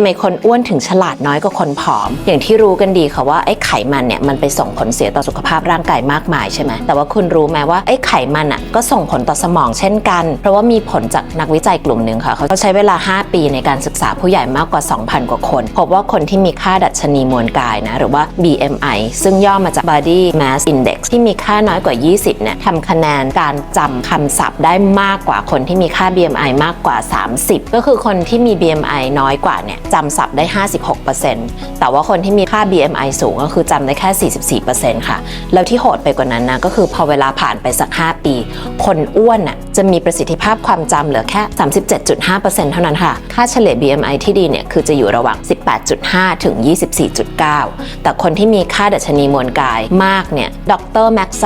ทำไมคนอ้วนถึงฉลาดน้อยกว่าคนผอม อย่างที่รู้กันดีค่ะว่าไอ้ไขมันเนี่ยมันไปส่งผลเสียต่อสุขภาพร่างกายมากมายใช่ไหมแต่ว่าคุณรู้ไหมว่าไอ้ไขมันอะก็ส่งผลต่อสมองเช่นกัน เพราะว่ามีผลจากนักวิจัยกลุ่มหนึ่งค่ะ เขาใช้เวลา 5 ปีในการศึกษาผู้ใหญ่มากกว่า 2,000 กว่าคน พบว่าคนที่มีค่าดัชนีมวลกายนะหรือว่า BMI ซึ่งย่อมาจาก Body Mass Index ที่มีค่าน้อยกว่า 20เนี่ยทำคะแนนการจำคำศัพท์ได้มากกว่าคนที่มีค่า BMI มากกว่า 30 ก็คือคนที่มี BMI น้อยกว่าเนี่ยจำศัพท์ได้ 56%แต่ว่าคนที่มีค่า BMI สูงก็คือจำได้แค่ 44%ค่ะ แล้วที่โหดไปกว่านั้นนะก็คือพอเวลาผ่านไปสัก 5 ปี คนอ้วนน่ะจะมีประสิทธิภาพความจำเหลือแค่ 37.5%เท่านั้นค่ะ ค่าเฉลี่ย BMI ที่ดีเนี่ยคือจะอยู่ระหว่าง 18.5 ถึง 24.9 แต่คนที่มีค่าดัชนีมวลกายมากเนี่ยดรแม็กไซ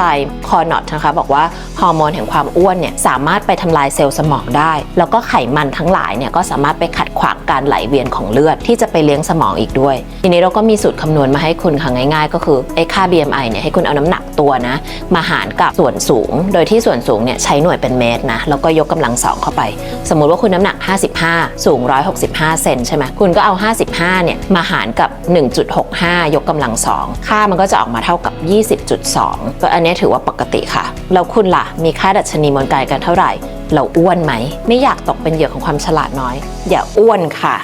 คอร์นอตนะคะบอกว่าฮอร์โมนแห่งความอ้วนเนี่ยสามารถไปทำลายเซลล์สมองได้ แล้วก็ไขมันทั้งหลายเนี่ยก็สามารถไปขัดขวางการไหลเวียนของเลือดที่จะไปเลี้ยงสมองอีกด้วย ทีนี้เราก็มีสูตรคำนวณมาให้คุณค่ะง่าย ๆ ก็คือไอ้ค่า BMI เนี่ยให้คุณเอาน้ำหนักตัวนะมาหารกับส่วนสูง โดยที่ส่วนสูงเนี่ยใช้หน่วยเป็นเมตรนะแล้วก็ยกกำลังสองเข้าไป สมมุติว่าคุณน้ำหนัก 55 สูง 165 เซนใช่ไหมคุณก็เอา 55 เนี่ยมาหารกับ 1.65 ยกกำลังสองค่ามันก็จะออกมาเท่ากับ 20.2 ก็อันนี้ถือว่าปกติค่ะ แล้วคุณล่ะมีค่าดัชนีมวลกายกันเท่าไหร่ เราอ้วนไหม ไม่อยากตกเป็นเหยื่อของความฉลาดน้อย อย่าอ้วนค่ะ